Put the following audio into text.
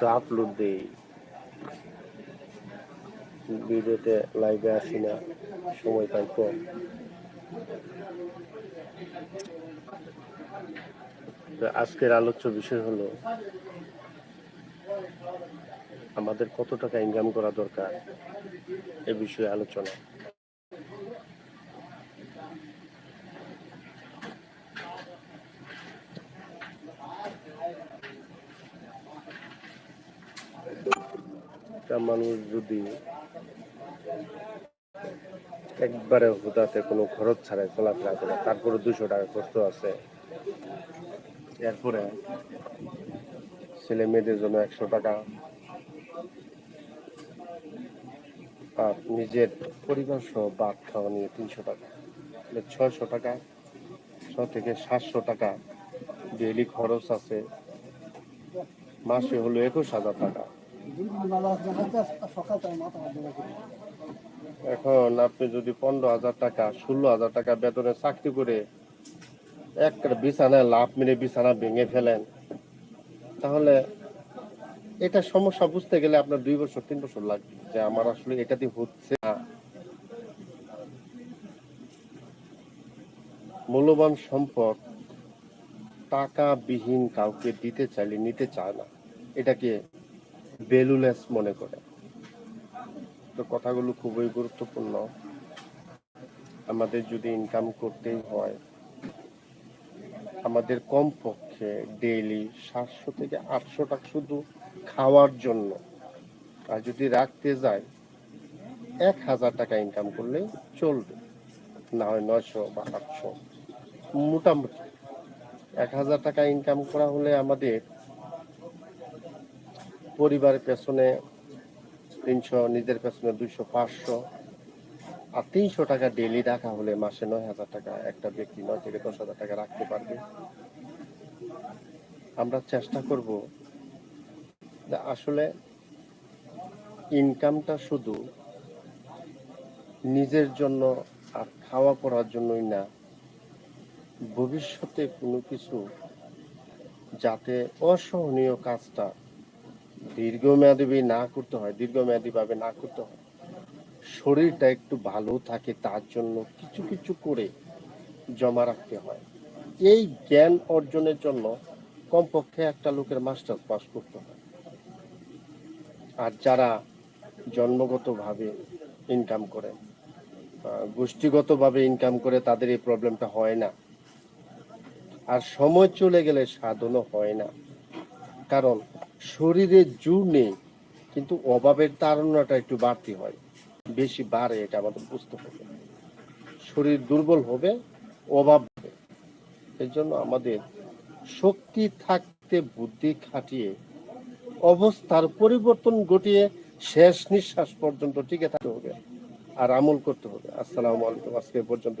তো আপলোড দেই। ভিডিওতে লাইভে আসি না, সময় পাই কম। আজকের আলোচ্য বিষয় হলো, আমাদের কত টাকা ইনকাম করা দরকার এ বিষয়ে আলোচনা। একটা মানুষ যদি একবারে হুদাতে কোনো খরচ ছাড়াই চলাফেরা করে তারপরে দুশো টাকা খরচ আছে। এরপরে ছেলে মেয়েদের জন্য একশো টাকা। আর নিজের পরিবার সহ ভাত খাওয়া নিয়ে তিনশো টাকা। ছয়শো টাকা, ছ থেকে সাতশো টাকা ডেইলি খরচ আছে। মাসে হলো একুশ হাজার টাকা। এখন আপনি যদি পনেরো হাজার টাকা, ষোলো হাজার টাকা বেতনে চাকরি করে একটা বিছানায় লাভ মেরে বিছানা ভেঙে ফেলেন, তাহলে এটা সমস্যা বুঝতে গেলে আপনার দুই বছর, তিন বছর লাগবে যে আমার আসলে এটা দিয়ে হচ্ছে না। মূল্যবান সম্পদ টাকা বিহীন কাউকে দিতে চাইলে নিতে চায় না। এটাকে ভ্যালুলেস মনে করে। তো কথাগুলো খুবই গুরুত্বপূর্ণ। আমাদের যদি ইনকাম করতেই হয়, আমাদের কমপক্ষে ডেইলি সাতশো থেকে আটশো টাকা শুধু খাওয়ার জন্য। আর যদি রাখতে যায় এক হাজার টাকা ইনকাম করলে চলবে। না হয় নয়শো বা আটশো। মোটামুটি। এক হাজার টাকা ইনকাম করা হলে আমাদের পরিবারের পেছনে তিনশো, নিজের পেছনে দুইশো, পাঁচশো। আর তিনশো টাকা ডেলি রাখা হলে মাসে নয় হাজার টাকা একটা ব্যক্তি নয় থেকে দশ হাজার টাকা রাখতে পারবে। আমরা চেষ্টা করব আসলে ইনকামটা শুধু নিজের জন্য আর খাওয়া পড়ার জন্যই না, ভবিষ্যতে কোনো কিছু যাতে অসহনীয় কাজটা দীর্ঘমেয়াদী না করতে হয়, দীর্ঘমেয়াদী ভাবে না করতে হয়। শরীরটা একটু ভালো থাকে তার জন্য কিছু কিছু করে জমা রাখতে হয়। এই জ্ঞান অর্জনের জন্য কমপক্ষে একটা লোকের মাস্টার পাস করতে হয়। আর যারা জন্মগতভাবে ইনকাম করে গোষ্ঠীগতভাবে ইনকাম করে, তাদের এই প্রবলেমটা হয় না। আর সময় চলে গেলে সাধনও হয় না। কারণ শরীরে জোর নেই, কিন্তু অভাবের তাড়নাটা একটু বাড়তি হয়। বেশি বাড়ে এটা আমাদের বুঝতে হবে। শরীর দুর্বল হবে, অভাব হবে। এই জন্য আমাদের শক্তি থাকতে, বুদ্ধি খাটিয়ে, অবস্থার পরিবর্তন ঘটিয়ে শেষ নিঃশ্বাস পর্যন্ত টিকে থাকতে হবে আর আমল করতে হবে। আসসালামু আলাইকুম। আজকে পর্যন্ত